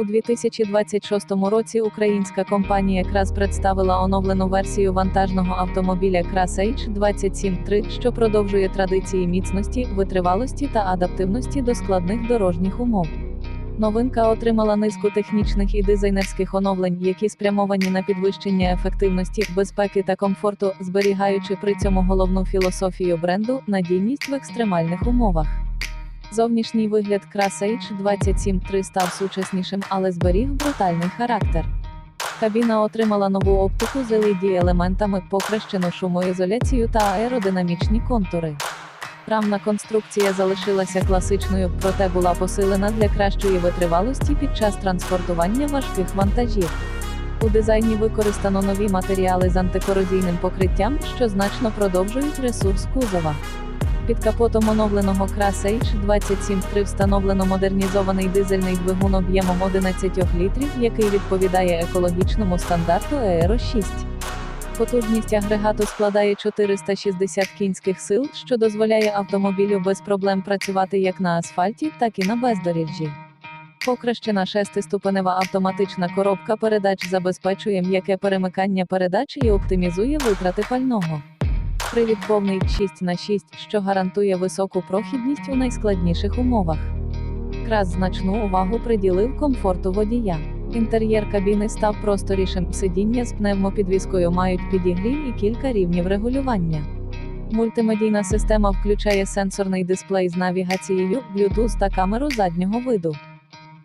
У 2026 році українська компанія Крас представила оновлену версію вантажного автомобіля Крас H273, що продовжує традиції міцності, витривалості та адаптивності до складних дорожніх умов. Новинка отримала низку технічних і дизайнерських оновлень, які спрямовані на підвищення ефективності, безпеки та комфорту, зберігаючи при цьому головну філософію бренду надійність в екстремальних умовах. Зовнішній вигляд Крас H273 став сучаснішим, але зберіг брутальний характер. Кабіна отримала нову оптику з LED-елементами, покращену шумоізоляцію та аеродинамічні контури. Рамна конструкція залишилася класичною, проте була посилена для кращої витривалості під час транспортування важких вантажів. У дизайні використано нові матеріали з антикорозійним покриттям, що значно продовжують ресурс кузова. Під капотом оновленого Крас H273 встановлено модернізований дизельний двигун об'ємом 11 літрів, який відповідає екологічному стандарту Euro 6. Потужність агрегату складає 460 кінських сил, що дозволяє автомобілю без проблем працювати як на асфальті, так і на бездоріжжі. Покращена шестиступенева автоматична коробка передач забезпечує м'яке перемикання передач і оптимізує витрати пального. Привід повний 6 на 6, що гарантує високу прохідність у найскладніших умовах. Крас значну увагу приділив комфорту водія. Інтер'єр кабіни став просторішим, сидіння з пневмопідвіскою мають підігрів і кілька рівнів регулювання. Мультимедійна система включає сенсорний дисплей з навігацією, Bluetooth та камеру заднього виду.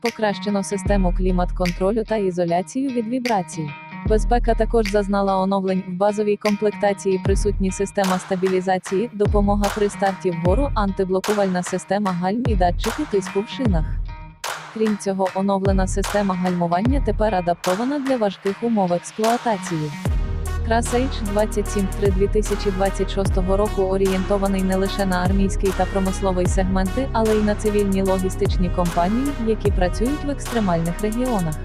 Покращено систему клімат-контролю та ізоляцію від вібрацій. Безпека також зазнала оновлень в базовій комплектації присутні система стабілізації, допомога при старті вгору, антиблокувальна система гальм і датчики тиску в шинах. Крім цього, оновлена система гальмування тепер адаптована для важких умов експлуатації. Крас H273 2026 року орієнтований не лише на армійський та промисловий сегменти, але й на цивільні логістичні компанії, які працюють в екстремальних регіонах.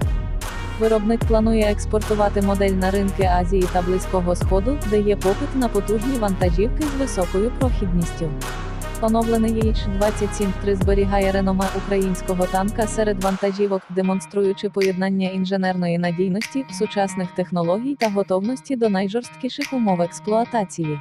Виробник планує експортувати модель на ринки Азії та Близького Сходу, де є попит на потужні вантажівки з високою прохідністю. Оновлений H273 зберігає реноме українського танка серед вантажівок, демонструючи поєднання інженерної надійності, сучасних технологій та готовності до найжорсткіших умов експлуатації.